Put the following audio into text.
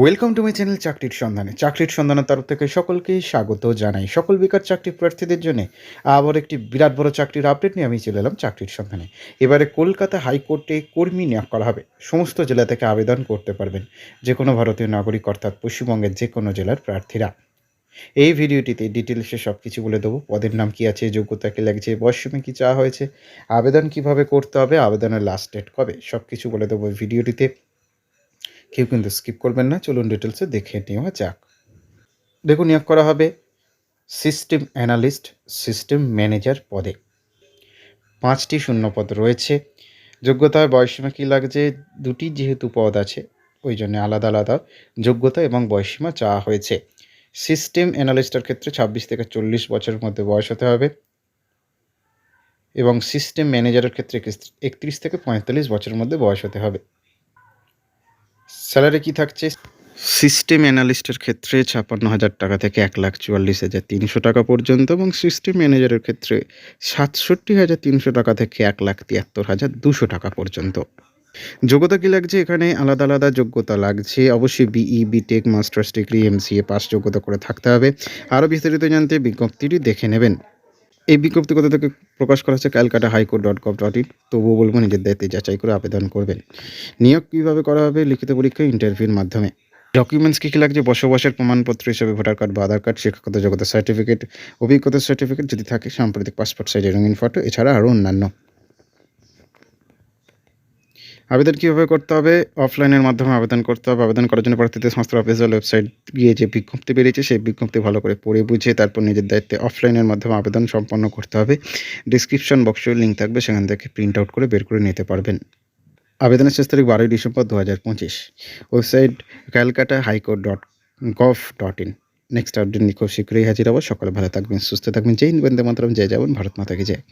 Welcome to my channel চাকরির সন্ধানে চাকরির সন্ধানের তরফ থেকে সকলকে স্বাগত জানাই। সকল বেকার চাকরি প্রার্থীদের জন্য আবার একটি বিরাট বড় চাকরির আপডেট নিয়ে আমি চলে এলাম চাকরির সন্ধানে এবারে কলকাতা হাইকোর্টে কর্মী নিয়োগ করা হবে। সমস্ত জেলা থেকে আবেদন করতে পারবেন যে কোনো ভারতীয় নাগরিক, অর্থাৎ পশ্চিমবঙ্গের যে কোনো জেলার প্রার্থীরা। এই ভিডিওটিতে ডিটেলসে সব কিছু বলে দেবো। পদের নাম কী আছে, যোগ্যতা কী লাগছে বয়সীমে কী চাওয়া হয়েছে, আবেদন কীভাবে করতে হবে, আবেদনের লাস্ট ডেট কবে সব কিছু বলে দেবো ভিডিওটিতে। কেউ কিন্তু স্কিপ করবেন না, চলুন ডিটেলসে দেখে নেওয়া যাক। দেখুন, নিয়োগ করা হবে সিস্টেম অ্যানালিস্ট সিস্টেম ম্যানেজার পদে। পাঁচটি শূন্যপদ রয়েছে। যোগ্যতায় বয়সীমা কী লাগছে? দুটি যেহেতু পদ আছে, ওই জন্য আলাদা আলাদা যোগ্যতা এবং বয়সীমা চাওয়া হয়েছে। সিস্টেম অ্যানালিস্টের ক্ষেত্রে ছাব্বিশ থেকে চল্লিশ বছরের মধ্যে বয়স হতে হবে এবং সিস্টেম ম্যানেজারের ক্ষেত্রে একত্রিশ থেকে পঁয়তাল্লিশ বছরের মধ্যে বয়স হতে হবে। স্যালারি কি থাকছে? সিস্টেম অ্যানালিস্টের ক্ষেত্রে ছাপ্পান্ন হাজার টাকা থেকে এক লাখ চুয়াল্লিশ হাজার তিনশো টাকা পর্যন্ত এবং সিস্টেম ম্যানেজারের ক্ষেত্রে সাতষট্টি হাজার তিনশো টাকা থেকে এক লাখ তিয়াত্তর হাজার দুশো টাকা পর্যন্ত। যোগ্যতা কী লাগছে এখানে? আলাদা আলাদা যোগ্যতা লাগছে। অবশ্যই BE BTech masters degree MCA pass যোগ্যতা করে থাকতে হবে। আরও বিস্তারিত জানতে বিজ্ঞপ্তিটি দেখে নেবেন। এই বিজ্ঞপ্তি কথা থেকে প্রকাশ করা হচ্ছে Calcutta high court dot gov dot in. তবুও বলব নিজের দায়িত্বে যাচাই করে আবেদন করবেন। নিয়োগ কীভাবে করা হবে? লিখিত পরীক্ষা ইন্টারভিউর মাধ্যমে। ডকুমেন্টস কী কী লাগছে? বসবাসের প্রমাণপত্র হিসেবে ভোটার কার্ড বা আধার কার্ড, শিক্ষাগত যোগ্যতা সার্টিফিকেট অভিজ্ঞতার সার্টিফিকেট যদি থাকে, সাম্প্রতিক পাসপোর্ট সাইজের রঙিন ফটো এছাড়া আরও অন্যান্য। আবেদন কীভাবে করতে হবে? অফলাইনের মাধ্যমে আবেদন করতে হবে। আবেদন করার জন্য প্রার্থীদের সংস্থার অফিসিয়াল ওয়েবসাইট গিয়ে যে বিজ্ঞপ্তি বেরিয়েছে, সেই বিজ্ঞপ্তি ভালো করে পড়ে বুঝে তারপর নিজের দায়িত্বে অফলাইনের মাধ্যমে আবেদন সম্পন্ন করতে হবে। ডিসক্রিপশন বক্সে লিঙ্ক থাকবে, সেখান থেকে প্রিন্ট আউট করে বের করে নিতে পারবেন। আবেদনের শেষ তারিখ বারোই ডিসেম্বর দু হাজার পঁচিশ। Website Calcutta high court dot gov dot in next update নিয়ে খুব শীঘ্রই হাজির হব। সকালে ভালো থাকবেন, সুস্থ থাকবেন। জয় হিন্দ, বন্দে মাতরম। জয় যাবেন ভারত মাতাকে জয়।